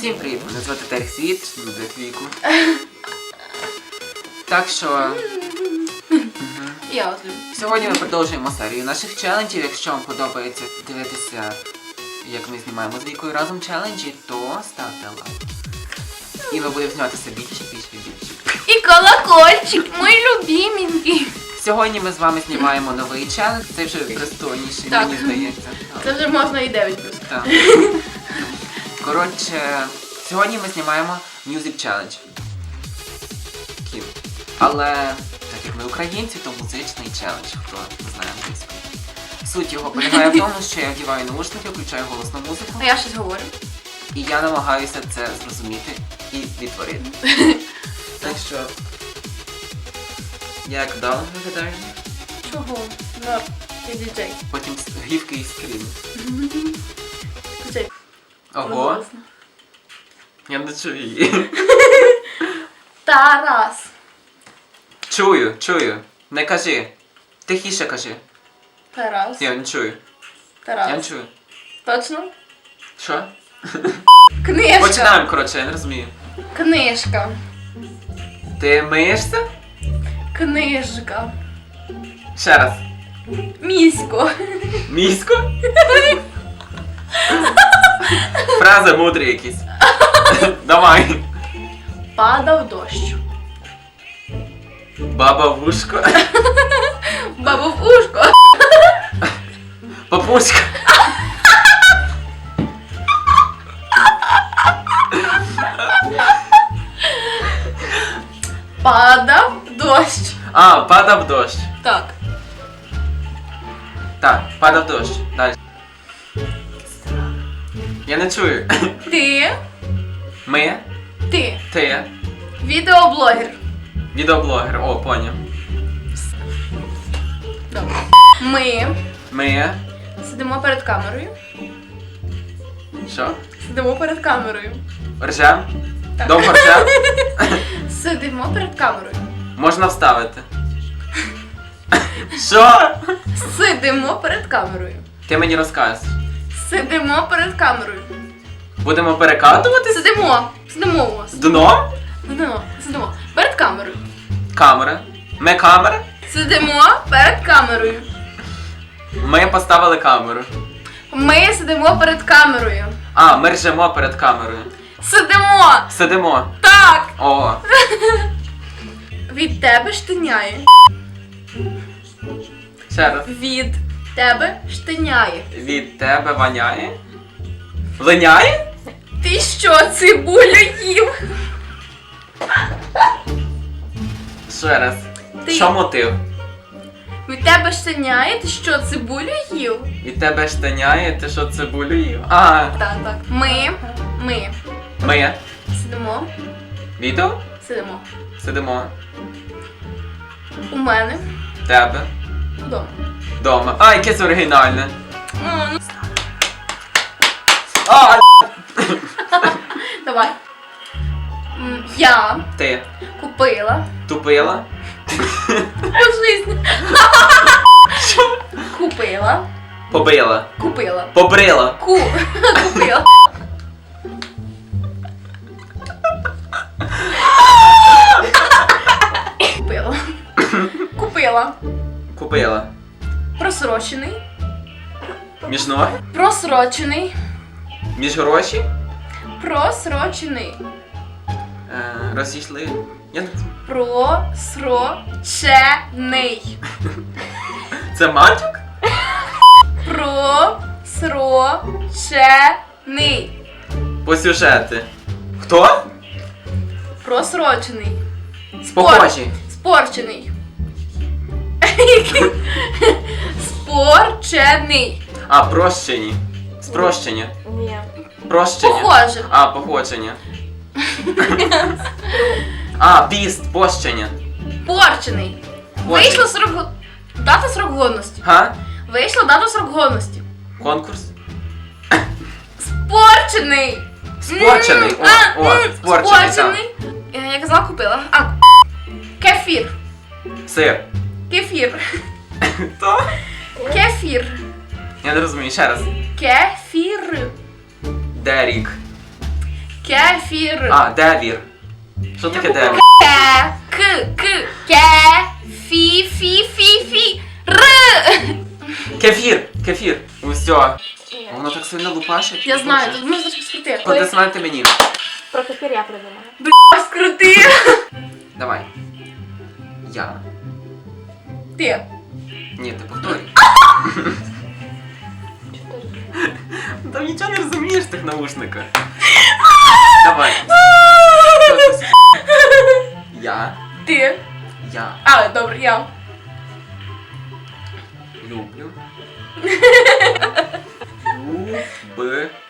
Всім привіт! Мене звати Терх Світ, любить віку. Так що Я вас люблю. сьогодні ми продовжуємо серію наших челенджів. Якщо вам подобається дивитися, як ми знімаємо з вікою разом челенджі, то ставте лайк. І ми будемо знімати все більше, більше, більше. І колокольчик, мій любименький. Сьогодні ми з вами знімаємо новий челендж. Це вже пристойніший, Так. мені здається. Це вже можна і 9 плюс. Так. Коротше, сьогодні ми знімаємо Music Challenge. Кіт. Але так як ми українці, то музичний челендж, хто не знає англійську. Суть його полягає в тому, що я вдіваю наушники, включаю голосну музику, А я щось говорю. і я намагаюся це зрозуміти і відтворити. Так що. Як вдало виглядає? Чого? Норм. Я діджей. Потім гівки і скрін. Ого, я не чую її. Тарас. Чую, чую. Не кажи. Тихіше кажи. Тарас. Я не чую. Я не Тарас. чую. Точно? Що? Книжка. Починаємо, коротше, я не розумію. Книжка. Ти миєшся? Книжка. Ще раз. Місько. Місько? Фрази мудрі якісь. Давай. Падав дощ. Баба вушко. Баба в ушко. Папуська. Падав дощ. А, падав дощ. Так. Так, падав дощ. Я не чую. Ти. Ми, Ти. ти, Відеоблогер. відеоблогер. О, поняв. Добре. Ми Ми. сидимо перед камерою. Що? Сидимо перед камерою. Ржем? Так. Довго ржем? Сидимо перед камерою. Можна вставити. Що? Сидимо перед камерою. Ти мені розкажеш. Сидимо перед камерою. Будемо перекатуватись? Сидимо. Сидимо у вас. Дно? Сидимо. Сидимо. Перед камерою. Камера. Ми камера? Сидимо перед камерою. Ми поставили камеру. Ми сидимо перед камерою. А, ми ржемо перед камерою. Сидимо! Сидимо. Так! О, Від тебе штиняє. ще раз. Від тебе штиняє. Від тебе воняє? Линяє? Ти що, цибулю їв? Ще раз. Ти- Що мотив? Від тебе штиняє? Ти що, цибулю їв? Від тебе штаняє, ти що цибулю їв? А, Так, так. Ми, ми ми. сидимо, Відео? сидимо. Сидимо. У мене Тебе. Вдома. Дома. А, якесь оригінальне. Ну, ну, А, давай. М, Я ти купила тупила. по житті. Купила. Побила. Купила. Побрила. Ку. Купила. Купила. Купила. Купила. Просрочений. Між ноги? Просрочений. Між гроші? Просрочений. Е, розійшли. Я не. Просрочений. Це матюк? Просрочений. По сюжети. Хто? Просрочений. Похожі. Спорчений. Спорчений. А, прощені. Спрощення. Ні. Прощення. Похоже. А, походження. А, піст, пощення. Порчений. Вийшло срок го- дата срок годності. Га? Вийшла дата срок годності. Конкурс? Спорчений. Спорчений. М, О, а, о, м, спорчений, так. Спорчений. Е, Я казала, купила. А, кефір. Сир. Кефір. Хто? Кефір. Я не розумію, ще раз. Кефір. Де рік? Кефір. А, девір. Що таке девір? Ке. К. К. Ке. Фі. Фі. Фі. Фі. Р. Кефір! Кефір! Усьо. Воно так сильно лупашить. Я знаю, тут можна щось крути. Аплодисменти мені. Про кефір я придумала. Ось крути. Давай. Я. Ти. Ні, ти повторюй. Там нічого не розумієш в тих наушниках. Давай. Що це? Я. Ти. Я А, добре, я. люблю.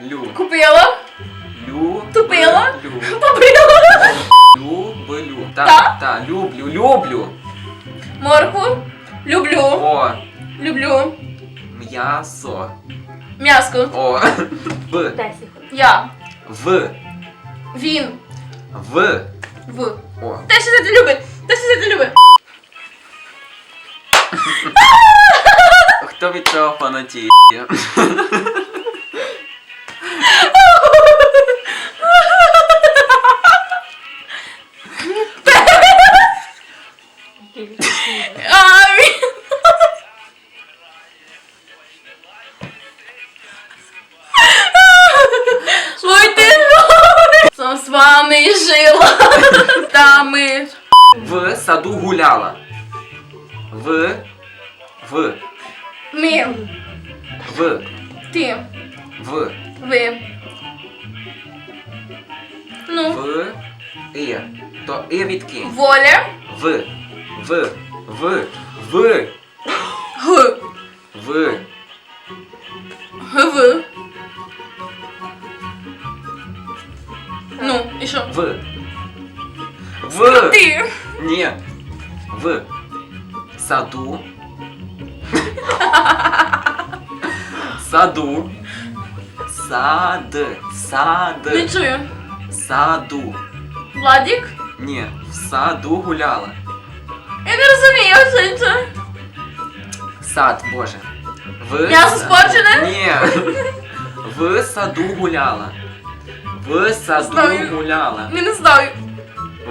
Люблю. Купила. Лю. Тупила? Лю. Побрила. Люблю. Та? Так, так, люблю, люблю. Морку. Люблю. О, Люблю. м'ясо. М'яско. О, в, 10 секунд. Я. в, Він. в. В. О, Те, що це любить. Те, що це любить. хто від цього фанатіє? жила. Та ми. В саду гуляла. В, в, Ми. в, Ти. в, Ви. Ну. в, і. То і відкинь. Воля. В, в, в, в, Г. в, Гв. Ну, і що? в. В. Ти. Ні. В. Саду. Саду. Сад. Сад. Не чую. Саду. Владік? Ні. В саду гуляла. Я не розумію, що це. Сад, боже. В М'ясо са- спорчене? Ні. В саду гуляла. В саду Знаю. гуляла. Я не знаю.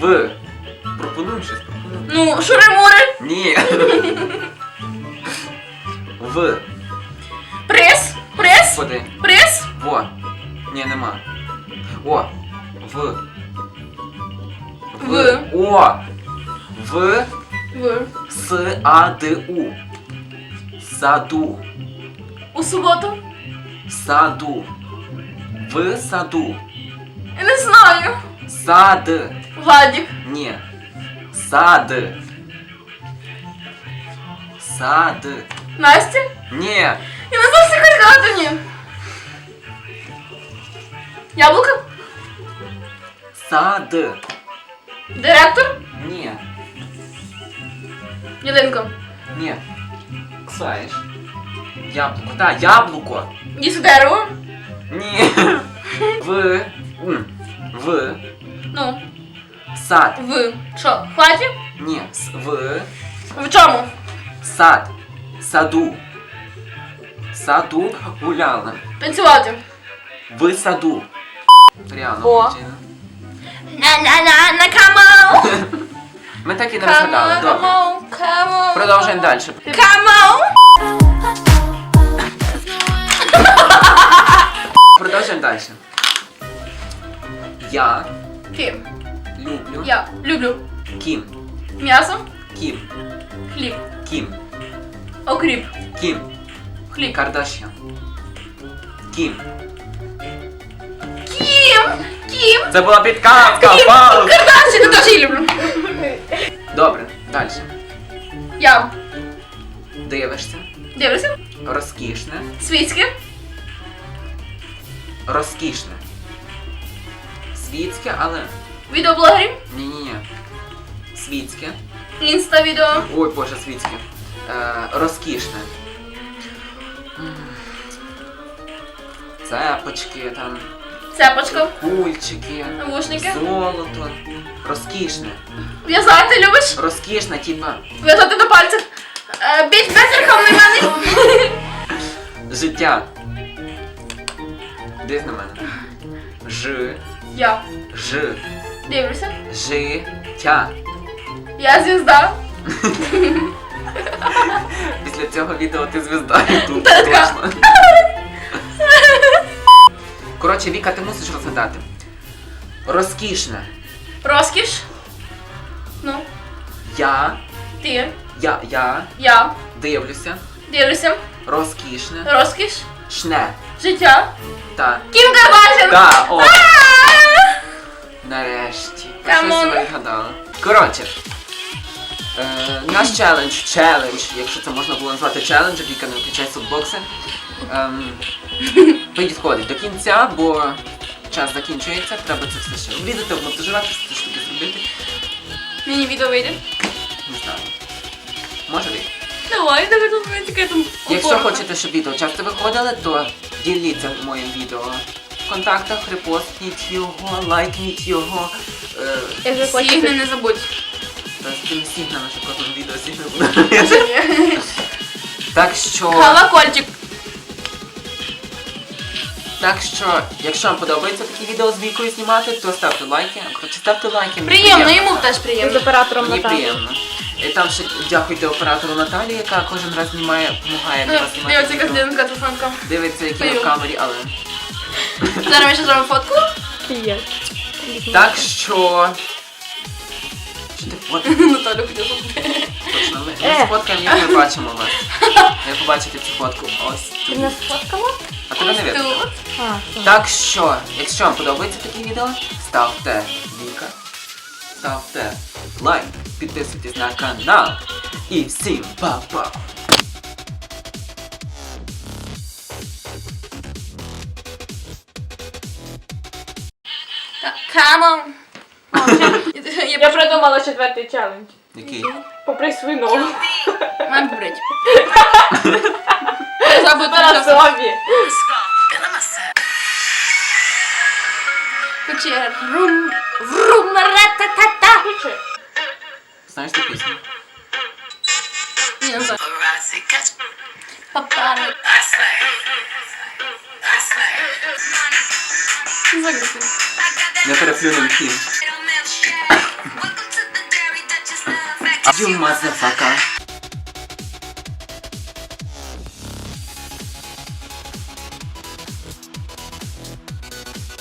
В. Пропонуй щось, пропонуй. Ну, шури-мури. Ні. В. Прес. Прес. Ходи. Прес. Во. Ні, нема. О. В. В. О. В. В. С. А. Д. У. Саду. У суботу. Саду. В саду. Я не знаю. Сад. Владік. Ні. Сад. Сад. Настя. Ні. Я не знаю, казати мені. Яблуко. Сад. Директор. Ні. Ялинка. Ні. Знаєш. Яблуко. Так, яблуко. Дійсно дерево. Ні. В. М. В. Ну, Сад. в. Що? В хаті? Ні. С- В. В чому? Сад. Саду. Саду гуляла. Танцювати. В саду. Ріано. О. включила. На-на-на, на камау. Ми так і не розгадали. Добре. Камау, камау. Продовжуємо далі. Камау. Продовжуємо далі. Я Ти. люблю Я люблю Кім. м'ясо, Кім. хліб, Кім. окріп, Кім. хліб. Кардашян. Кім. Кім! Кім! Це була підказка. Пауза. Кардаші, я теж її люблю. Добре, далі. Я. Дивишся. Дивишся? Розкішне. Світське. Розкішне. Світське, але. Відеоблогерів. Ні-ні-ні. Світське. Інста відео. Ой, боже, світське. Е, розкішне. Цепочки там, Цепочка. кульчики, Навушники. золото. Розкішне. В'язати любиш? Розкішне, типа, В'язати на пальцях. Е, Біть безерхом на мене. життя. Дивись на мене. Ж. Я. Ж. Дивлюся. Життя. Я звізда. Після цього відео ти звізда Ютуб. Точно. Коротше, Віка, ти мусиш розгадати. Розкішне. Розкіш. Ну, Я. ти. Я. Я Я. дивлюся. Дивлюся. Розкішне. Розкіш. Шне. Життя. Та. Кім Кардашян. Та, о. Нарешті. Камон. себе відгадала. Коротше. Е, наш челендж, челендж, якщо це можна було назвати челенджем, Віка не включає суббокси. Ем, підходить до кінця, бо час закінчується, треба це все ще врізати, обмонтажувати, все штуки зробити. Мені відео вийде. Не знаю. Може вийти. Давай, давай тут мене тільки там. Якщо хочете, щоб відео часто виходили, то діліться моїм відео в контактах, репостніть його, лайкніть його. Е, Якщо Сігни хочете, не забудь. та з тими сігнами, що кожен відео сігни буде. Так що, Колокольчик. так що, якщо вам подобається такі відео з вікою знімати, то ставте лайки. Коротше, ставте лайки. мені Приємно, йому теж з приємно. оператором Мені Наталі. приємно. І там ще дякуйте оператору Наталі, яка кожен раз знімає, допомагає для вас знімати. Дивіться, яка відео. телефонка. Дивиться, які ми в камері, але. Зараз ми ще зробимо фотку. Так що. Що ти фоткаєш? Наталю хотів зробити. Точно, ми, Е. сфоткаємо, як ми бачимо вас. Ви побачите цю фотку ось Ти тут. нас сфоткала? А тебе не видно. тут. А, все. Так що, якщо вам подобається такі відео, ставте ліка, ставте лайк, підписуйтесь на канал. І всім па-па! Камон. Я придумала четвертий челендж. Який? Попри свою ногу. Мам брить. Забудь На собі. Кучер. Рум. Врум. Ра-та-та-та. Включи. Знаєш цю пісню? Ні, не знаю. Папара. minha terapia não tinha. Do motherfucker?